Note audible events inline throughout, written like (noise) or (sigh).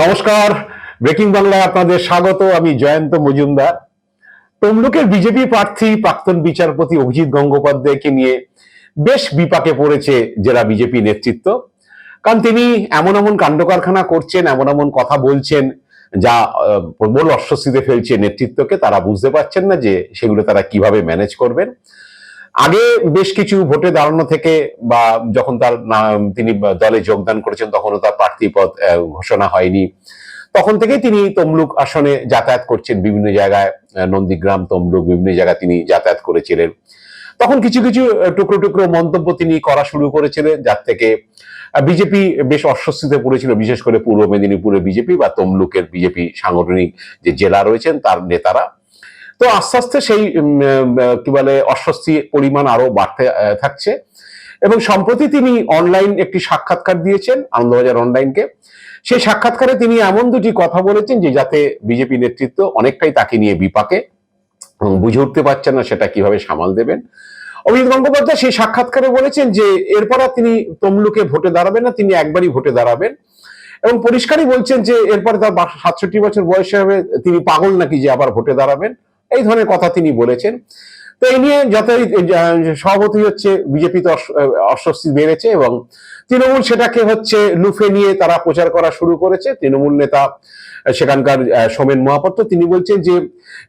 নমস্কার, ব্রেকিং বাংলায় আপনাদের স্বাগত, আমি জয়ন্ত মজুমদার। তমলুকের বিজেপি প্রার্থী প্রাক্তন বিচারপতি অভিজিৎ গঙ্গোপাধ্যায়কে নিয়ে বেশ বিপাকে পড়েছে জেলা বিজেপি নেতৃত্ব। কারণ তিনি এমন এমন কাণ্ড কারখানা করছেন, এমন এমন কথা বলছেন, যা প্রবল অস্বস্তিতে ফেলছে নেতৃত্বকে। তারা বুঝতে পারছেন না যে সেগুলো তারা কীভাবে ম্যানেজ করবেন। আগে বেশ কিছু ভোটে দাঁড়ানো থেকে বা যখন তার তিনি দলে যোগদান করেছেন, তখনও তার প্রার্থী পদ ঘোষণা হয়নি। তখন থেকেই তিনি তমলুক আসনে যাতায়াত করছেন বিভিন্ন জায়গায় নন্দীগ্রাম, তমলুক, বিভিন্ন জায়গায় তিনি যাতায়াত করেছিলেন। তখন কিছু কিছু টুকরো টুকরো মন্তব্য তিনি করা শুরু করেছিলেন, যার থেকে বিজেপি বেশ অস্বস্তিতে পড়েছিল, বিশেষ করে পূর্ব মেদিনীপুরের বিজেপি বা তমলুকের বিজেপি সাংগঠনিক যে জেলা রয়েছেন, তার নেতারা। তো আস্তে আস্তে সেই কি বলে, অস্বস্তি পরিমাণ আরও বাড়তে থাকছে। এবং সম্প্রতি তিনি অনলাইন একটি সাক্ষাৎকার দিয়েছেন, আনন্দবাজার অনলাইনকে সেই সাক্ষাৎকারে তিনি এমন দুটি কথা বলেছেন যে, যাতে বিজেপি নেতৃত্ব অনেকটাই তাকে নিয়ে বিপাকে বুঝে উঠতে পারছেন না সেটা কীভাবে সামাল দেবেন। অভিজিৎ গঙ্গোপাধ্যায় সেই সাক্ষাৎকারে বলেছেন যে, এরপর আর তিনি তমলুকে ভোটে দাঁড়াবেন না, তিনি একবারই ভোটে দাঁড়াবেন। এবং পরিষ্কারই বলছেন যে, এরপরে তার সাতষট্টি বছর বয়সে হবে, তিনি পাগল নাকি যে আবার ভোটে দাঁড়াবেন। এই ধরনের কথা তিনি বলেছেন। তো এই নিয়ে যতই সভাপতি হচ্ছে বিজেপিতে অস্বস্তি বেড়েছে এবং তৃণমূল সেটাকে হচ্ছে লুফে নিয়ে তারা প্রচার করা শুরু করেছে। তৃণমূল নেতা সেখানকার সোমেন মহাপাত্র তিনি বলছেন যে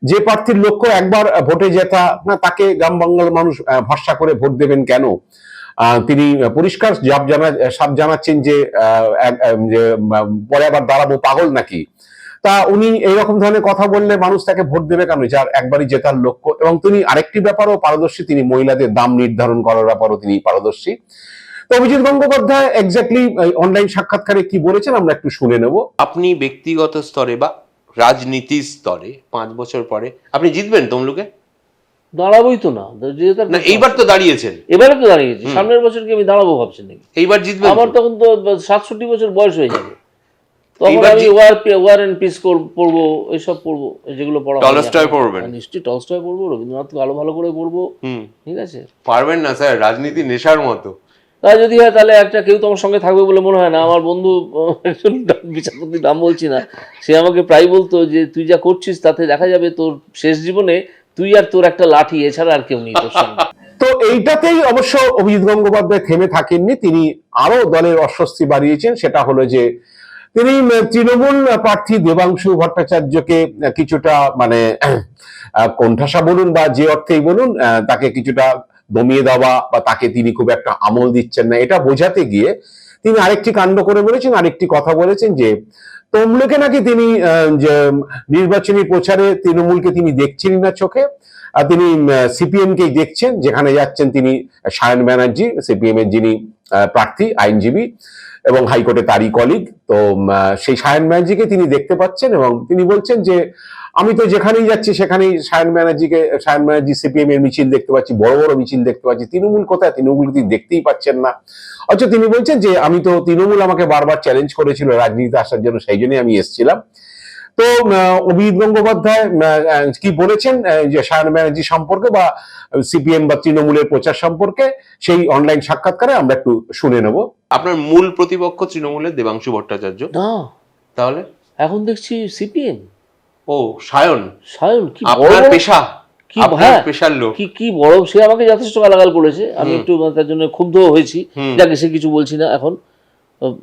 যে প্রার্থীর লক্ষ্য একবার ভোটে জেতা, না তাকে গ্রাম বাংলার মানুষ ভরসা করে ভোট দেবেন কেন? তিনি পরিষ্কার জাপ জানা, সাপ জানাচ্ছেন যে পরে আবার দাঁড়াবো পাগল নাকি? তা উনি এইরকম ধরনের কথা বললে মানুষ তাকে ভোট দেবে কেন? যার একবারই জেতার লক্ষ্য। এবং তিনি আরেকটি ব্যাপারও পারদর্শী তিনি মহিলাদের দাম নির্ধারণ করার ব্যাপারও তিনি পারদর্শী। তো অভিজিৎ গঙ্গোপাধ্যায় এক্স্যাক্টলি অনলাইন সাক্ষাৎকারে কি বলেছেন আমরা একটু শুনে নেব। আপনি ব্যক্তিগত স্তরে বা রাজনীতির স্তরে পাঁচ বছর পরে আপনি জিতবেন তমলুকে? দাঁড়াবোই তো না। এইবার তো দাঁড়িয়েছেন। এবারে তো দাঁড়িয়েছি। সামনের বছর কি আমি দাঁড়াবো ভাবছি নাকি? এইবার জিতবেন আমার তখন তো সাতষট্টি বছর বয়স হয়ে যাবে। তখন আমি ওয়ার ওয়ার এন্ড পিস পড়ব এইসব পড়ব যেগুলো পড়া টলস্টয় পড়বেন? হ্যাঁ, নিশ্চয়ই টলস্টয় পড়ব রবীন্দ্রনাথকে আলো ভালো করে পড়ব। ঠিক আছে? পারবেন না স্যার রাজনীতি নেশার মতো। তা যদি হয় তাহলে একটা কেউ তো আমার সঙ্গে থাকবে বলে মনে হয় না। আমার বন্ধু (laughs) একজন বিচারপতির নাম বলছি না। সে আমাকে প্রায় বলতো যে তুই যা করছিস তাতে দেখা যাবে তোর শেষ জীবনে তুই আর তোর একটা লাঠি এছাড়া আর কেউ নেই তোর সঙ্গে। (laughs) তো এইটাতেই অবশ্য অভিজিৎ গঙ্গোপাধ্যায় থেমে থাকেননি। তিনি আরও দলের অস্বস্তি বাড়িয়েছেন। সেটা হলো যে তিনি তৃণমূল প্রার্থী দেবাংশু ভট্টাচার্যকে কিছুটা মানে (clears throat) কোণঠাসা বলুন বা যে অর্থেই বলুন তাকে কিছুটা দমিয়ে দেওয়া বা তাকে তিনি খুব একটা আমল দিচ্ছেন না। এটা বোঝাতে গিয়ে তিনি আরেকটি কাণ্ড করে বলেছেন, আরেকটি কথা বলেছেন যে, তমলুকে নাকি তিনি যে নির্বাচনী প্রচারে তৃণমূলকে তিনি দেখছেনই না চোখে। তিনি সিপিএম কে দেখছেন, যেখানে যাচ্ছেন তিনি সায়ন ব্যানার্জি সিপিএম এর যিনি প্রার্থী, আইনজীবী এবং হাইকোর্টে তারই কলিগ তো সেই সায়ন ব্যানার্জিকে তিনি দেখতে পাচ্ছেন এবং তিনি বলছেন যে, আমি তো যেখানেই যাচ্ছি সেখানেই সায়ন ব্যানার্জিকে, সায়ন ব্যানার্জি সিপিএম এর মিছিল দেখতে পাচ্ছি, বড় বড় মিছিল দেখতে পাচ্ছি। তৃণমূল কোথায়? তৃণমূল তিনি দেখতেই পাচ্ছেন না। অথচ তিনি বলছেন যে, আমি তো তৃণমূল আমাকে বারবার চ্যালেঞ্জ করেছিল রাজনীতিতে আসার জন্য, সেই জন্যই আমি এসেছিলাম। তো অভিজিৎ গঙ্গোপাধ্যায় কি বলেছেন যে সায়ন ব্যানার্জি সম্পর্কে বা সিপিএম বা তৃণমূলের প্রচার সম্পর্কে সেই অনলাইন সাক্ষাৎকারে আমরা একটু শুনে নেব। আপনার মূল প্রতিপক্ষ তৃণমূলের দেবাংশু ভট্টাচার্য। না। তাহলে? এখন দেখছি সিপিএম। ও সায়ন। সায়ন কি আপনার পেশা। কি আপনার হ্যাঁ পেশার লোক। কি কি বড় সে আমাকে যথেষ্ট গালাগাল করেছে। আমি। একটু তার জন্য ক্ষুব্ধ হয়েছি। যাকে সে কিছু বলছি না এখন।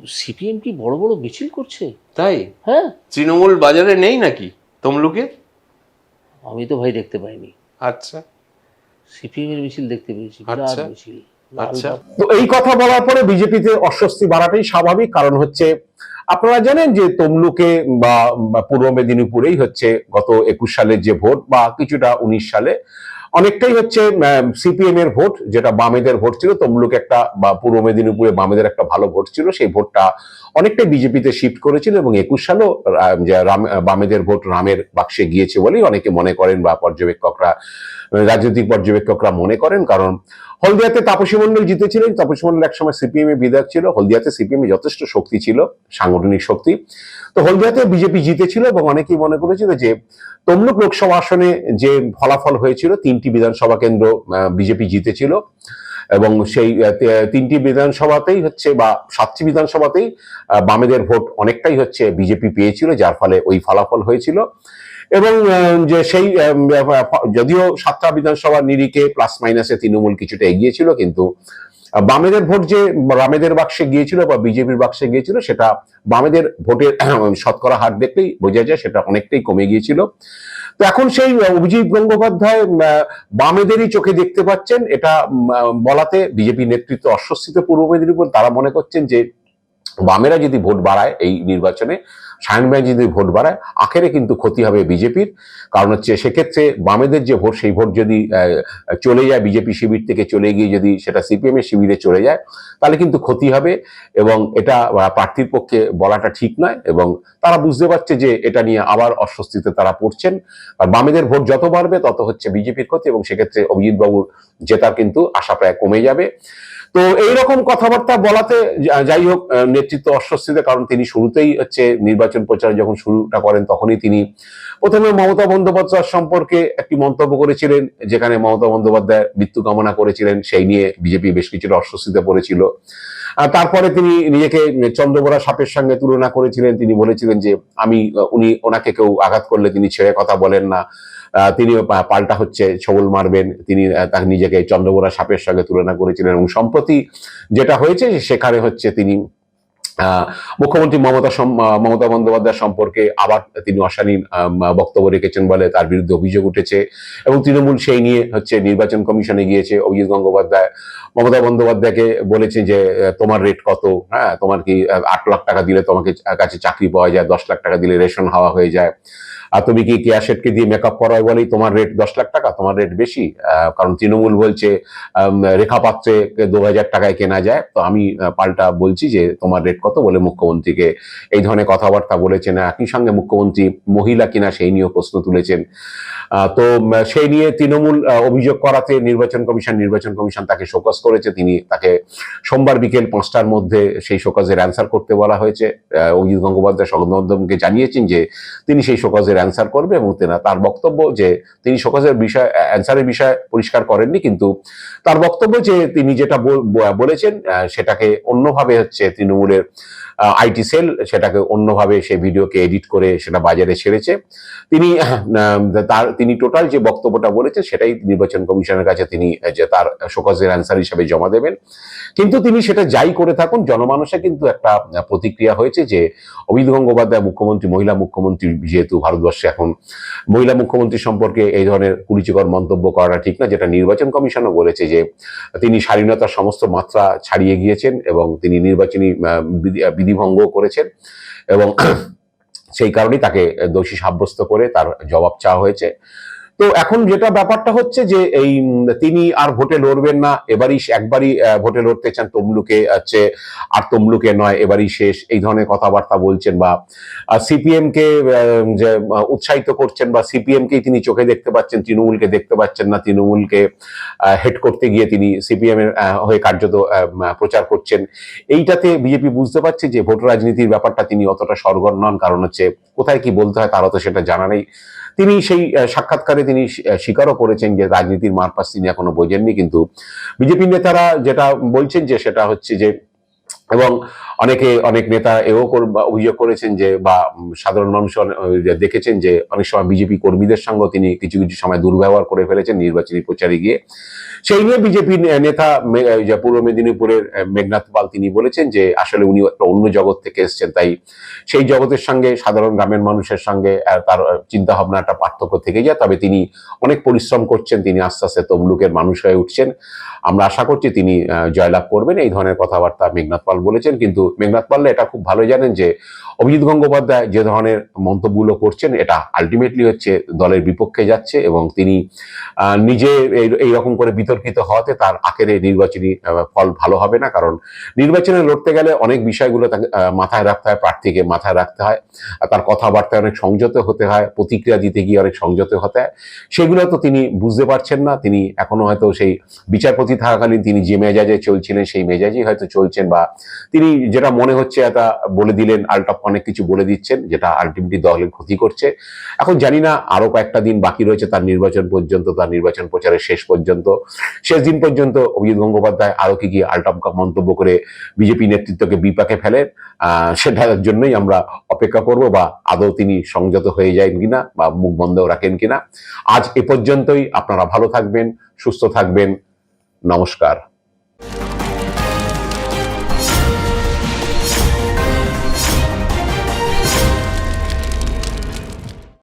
সিপিএম কি বড় বড় মিছিল করছে? তাই? হ্যাঁ। তৃণমূল বাজারে নেই নাকি তমলুকে আমি তো ভাই দেখতে পাইনি। আচ্ছা। সিপিএম এর মিছিল দেখতে পেয়েছি বিরাট আচ্ছা। মিছিল। আচ্ছা। তো এই কথা বলার পরে বিজেপিতে অস্বস্তি বাড়াটাই স্বাভাবিক কারণ হচ্ছে আপনারা জানেন যে তমলুকে বা বা পূর্ব মেদিনীপুরেই হচ্ছে গত একুশ সালের যে ভোট বা কিছুটা উনিশ সালে অনেকটাই হচ্ছে সিপিএম এর ভোট, যেটা বামেদের ভোট ছিল, তমলুক একটা বা পূর্ব মেদিনীপুরে বামেদের একটা ভালো ভোট ছিল, সেই ভোটটা অনেকটাই বিজেপিতে শিফট করেছিল এবং একুশ সালও বামেদের ভোট রামের বাক্সে গিয়েছে বলেই অনেকে মনে করেন বা পর্যবেক্ষকরা, রাজনৈতিক পর্যবেক্ষকরা মনে করেন, কারণ হলদিয়াতে তাপসী মন্ডল জিতেছিলেন। তাপসী মন্ডল একসময় সিপিএম এর বিধায়ক ছিল। হলদিয়াতে সিপিএম এ যথেষ্ট শক্তি ছিল, সাংগঠনিক শক্তি। তো হলদিয়াতে বিজেপি জিতেছিল এবং অনেকেই মনে করেছিল যে তমলুক লোকসভা আসনে যে ফলাফল হয়েছিল, তিনটি বিধানসভা কেন্দ্র বিজেপি জিতেছিল এবং সেই তিনটি বিধানসভাতেই হচ্ছে বা সাতটি বিধানসভাতেই বামেদের ভোট অনেকটাই হচ্ছে বিজেপি পেয়েছিল, যার ফলে ওই ফলাফল হয়েছিল। এবং যে সেই যদিও সাতটা বিধানসভা নিরিখে প্লাস মাইনাসে তৃণমূল কিছুটা এগিয়েছিল কিন্তু বামেদের ভোট যে বামেদের বাক্সে গিয়েছিল বা বিজেপির বাক্সে গিয়েছিল, সেটা বামেদের ভোটের শতকরা হার দেখলেই বোঝা যায় সেটা অনেকটাই কমে গিয়েছিল। তো এখন সেই অভিজিৎ গঙ্গোপাধ্যায় বামেদেরই চোখে দেখতে পাচ্ছেন। এটা বলাতে বিজেপি নেতৃত্ব অস্বস্তিতে পূর্ব মেদিনীপুর, তারা মনে করছেন যে বামেরা যদি ভোট বাড়ায় এই নির্বাচনে সায়ন যদি ভোট বাড়ায়, আখেরে কিন্তু ক্ষতি হবে বিজেপির। কারণ হচ্ছে সেক্ষেত্রে বামেদের যে ভোট, সেই ভোট যদি চলে যায়, বিজেপি শিবির থেকে চলে গিয়ে যদি সেটা সিপিএম এর শিবিরে চলে যায়, তাহলে কিন্তু ক্ষতি হবে এবং এটা প্রার্থীর পক্ষে বলাটা ঠিক নয় এবং তারা বুঝতে পারছে যে এটা নিয়ে আবার অস্বস্তিতে তারা পড়ছেন। আর বামেদের ভোট যত বাড়বে, তত হচ্ছে বিজেপির ক্ষতি এবং সেক্ষেত্রে অভিজিৎ বাবুর জেতার কিন্তু আশা প্রায় কমে যাবে। তো এইরকম কথাবার্তা বলাতে যাই হোক নেতৃত্ব অস্বস্তিতে, কারণ তিনি শুরুতেই হচ্ছে নির্বাচন প্রচার যখন শুরুটা করেন, তখনই তিনি প্রথমে মমতা বন্দ্যোপাধ্যায় সম্পর্কে একটি মন্তব্য করেছিলেন, যেখানে মমতা বন্দ্যোপাধ্যায় মৃত্যু কামনা করেছিলেন, সেই নিয়ে বিজেপি বেশ কিছুটা অস্বস্তিতে পড়েছিল। তারপরে তিনি নিজেকে চন্দ্রবরা সাপের সঙ্গে তুলনা করেছিলেন, তিনি বলেছিলেন যে, আমি, উনি ওনাকে কেউ আঘাত করলে তিনি ছেড়ে কথা বলেন না। আহ, তিনি পাল্টা হচ্ছে ছবল মারবেন। তিনি তাকে নিজেকে চন্দ্রবরা সাপের সঙ্গে তুলনা করেছিলেন এবং সম্প্রতি যেটা হয়েছে সেখানে হচ্ছে তিনি মুখ্যমন্ত্রী মমতা মমতা বন্দ্যোপাধ্যায় সম্পর্কে আবার তিনি অশালীন বক্তব্য রেখেছেন বলে তার বিরুদ্ধে অভিযোগ উঠেছে। এবং তৃণমূল সেই নিয়ে হচ্ছে নির্বাচন কমিশনে গিয়েছে। অভিজিৎ গঙ্গোপাধ্যায় মমতা বন্দ্যোপাধ্যায়কে বলেছে যে তোমার রেট কত? হ্যাঁ তোমার কি আট লাখ টাকা দিলে তোমাকে কাছে চাকরি পাওয়া যায় দশ লাখ টাকা দিলে রেশন হাওয়া হয়ে যায়। আর তুমি কি কেয়া শেঠকে দিয়ে মেকআপ করায় বলেই তোমার রেট দশ লাখ টাকা? তোমার রেট বেশি। কারণ তৃণমূল বলছে রেখা পাত্রে দু হাজার টাকায় কেনা যায়। তো আমি পাল্টা বলছি যে তোমার রেট কত বলে মুখ্যমন্ত্রীকে এই ধরনের কথাবার্তা বলেছেন। একই সঙ্গে মুখ্যমন্ত্রী মহিলা কিনা সেই নিয়েও প্রশ্ন তুলেছেন। তো সেই নিয়ে তৃণমূল অভিযোগ করাতে নির্বাচন কমিশন নির্বাচন কমিশন তাকে শোকজ করেছে। তিনি তাকে সোমবার বিকেল পাঁচটার মধ্যে সেই শোকজের অ্যান্সার করতে বলা হয়েছে। অভিজিৎ গঙ্গোপাধ্যায় সংবাদমাধ্যমকে জানিয়েছেন যে তিনি সেই শোকজের অ্যান্সার করবে এবং তেনা তার বক্তব্য যে তিনি শোকজের বিষয় অ্যান্সারের বিষয় পরিষ্কার করেননি, কিন্তু তার বক্তব্য যে তিনি যেটা বলেছেন সেটাকে অন্যভাবে হচ্ছে তৃণমূলের আইটি সেল সেটাকে অন্যভাবে সেই ভিডিওকে এডিট করে সেটা বাজারে ছেড়েছে। তিনি তার, তিনি টোটাল যে বক্তব্যটা বলেছেন, সেটাই নির্বাচন কমিশনের কাছে তিনি যে তার শোকজের অ্যান্সার হিসেবে জমা দেবেন। কিন্তু তিনি সেটা যাই করে থাকুন, জনমানসে কিন্তু একটা প্রতিক্রিয়া হয়েছে যে অভিজিৎ গঙ্গোপাধ্যায় মুখ্যমন্ত্রী, মহিলা মুখ্যমন্ত্রী যেহেতু ভারতবর্ষে এখন মহিলা মুখ্যমন্ত্রী সম্পর্কে এই ধরনের কুরুচিকর মন্তব্য করাটা ঠিক না, যেটা নির্বাচন কমিশনও বলেছে যে তিনি স্বাধীনতার সমস্ত মাত্রা ছাড়িয়ে গিয়েছেন এবং তিনি নির্বাচনী বিধিভঙ্গ করেছেন এবং সেই কারণেই তাকে দোষী সাব্যস্ত করে তার জবাব চাওয়া হয়েছে। তো এখন যেটা ব্যাপারটা হচ্ছে যে এই তিনি আর ভোটে লড়বেন না, এবারই একবারই ভোটে লড়তে চান তমলুকে হচ্ছে আর তমলুকে নয়, এবারই শেষ। এই ধরনের কথাবার্তা বলছেন বা সিপিএম কে যে উৎসাহিত করছেন বা সিপিএম কেই তিনি চোখে দেখতে পাচ্ছেন, তৃণমূলকে দেখতে পাচ্ছেন না, তৃণমূলকে হেড করতে গিয়ে তিনি সিপিএম এর হয়ে কার্যত প্রচার করছেন। এইটাতে বিজেপি বুঝতে পারছে যে ভোট রাজনীতির ব্যাপারটা তিনি অতটা সরগর নন, কারণ হচ্ছে কোথায় কি বলতে হয় তারা তো সেটা জানা নেই। তিনি সেই সাক্ষাৎকারে তিনি স্বীকারও করেছেন যে রাজনীতির মারপাস তিনি এখনও বোঝেননি, কিন্তু বিজেপি নেতারা যেটা বলছেন যে সেটা হচ্ছে যে, এবং অনেকে, অনেক নেতা এও অভিযোগ করেছেন যে, বা সাধারণ মানুষ দেখেছেন যে অনেক সময় বিজেপি কর্মীদের সঙ্গে তিনি কিছু কিছু সময় দুর্ব্যবহার করে ফেলেছেন নির্বাচনী প্রচারে গিয়ে। সেই নিয়ে বিজেপি নেতা পূর্ব মেদিনীপুরের মেঘনাথ পাল তিনি বলেছেন যে আসলে উনি একটা অন্য জগৎ থেকে এসেছেন। তাই সেই জগতের সঙ্গে, সাধারণ গ্রামের মানুষের সঙ্গে তার চিন্তা একটা পার্থক্য থেকে যায়। তবে তিনি অনেক পরিশ্রম করছেন, তিনি আস্তে আস্তে তমলুকের মানুষ হয়ে উঠছেন। আমরা আশা করছি তিনি জয়লাভ করবেন। এই ধরনের কথাবার্তা মেঘনাথ পাল বলেছেন। কিন্তু মেঘনাথ পাল এটা খুব ভালো জানেন যে, অভিজিৎ গঙ্গোপাধ্যায় যে ধরনের মন্তব্যগুলো করছেন, এটা আলটিমেটলি হচ্ছে দলের বিপক্ষে যাচ্ছে এবং তিনি নিজে এই- এইরকম করে বিতর্কিত হওয়াতে তার আখেরে নির্বাচনী ফল ভালো হবে না। কারণ নির্বাচনে লড়তে গেলে অনেক বিষয়গুলো তাকে মাথায় রাখতে হয়, প্রার্থীকে মাথায় রাখতে হয়। তার কথাবার্তায় অনেক সংযত হতে হয়, প্রতিক্রিয়া দিতে গিয়ে অনেক সংযত হতে হয়। সেগুলো তো তিনি বুঝতে পারছেন না। তিনি এখনও হয়তো সেই বিচারপতি থাকাকালীন তিনি যে মেজাজে চলছিলেন, সেই মেজাজেই হয়তো চলছেন বা তিনি যেটা মনে হচ্ছে, এটা বলে দিলেন আলটপ্পা অনেক কিছু বলে দিচ্ছেন, যেটা আলটিমেটলি দলের ক্ষতি করছে। এখন জানি না, আরও কয়েকটা দিন বাকি রয়েছে তার নির্বাচন পর্যন্ত, তার নির্বাচন প্রচারের শেষ পর্যন্ত। শেষ দিন পর্যন্ত অভিজিৎ গঙ্গোপাধ্যায় আরও কি কি আলটামকা মন্তব্য করে বিজেপি নেতৃত্বকে বিপাকে ফেলে সেটার জন্যই আমরা অপেক্ষা করব বা আদৌ তিনি সংযত হয়ে যায় কিনা বা মুখ বন্ধ রাখেন কিনা। আজ এ পর্যন্তই, আপনারা ভালো থাকবেন, সুস্থ থাকবেন, নমস্কার।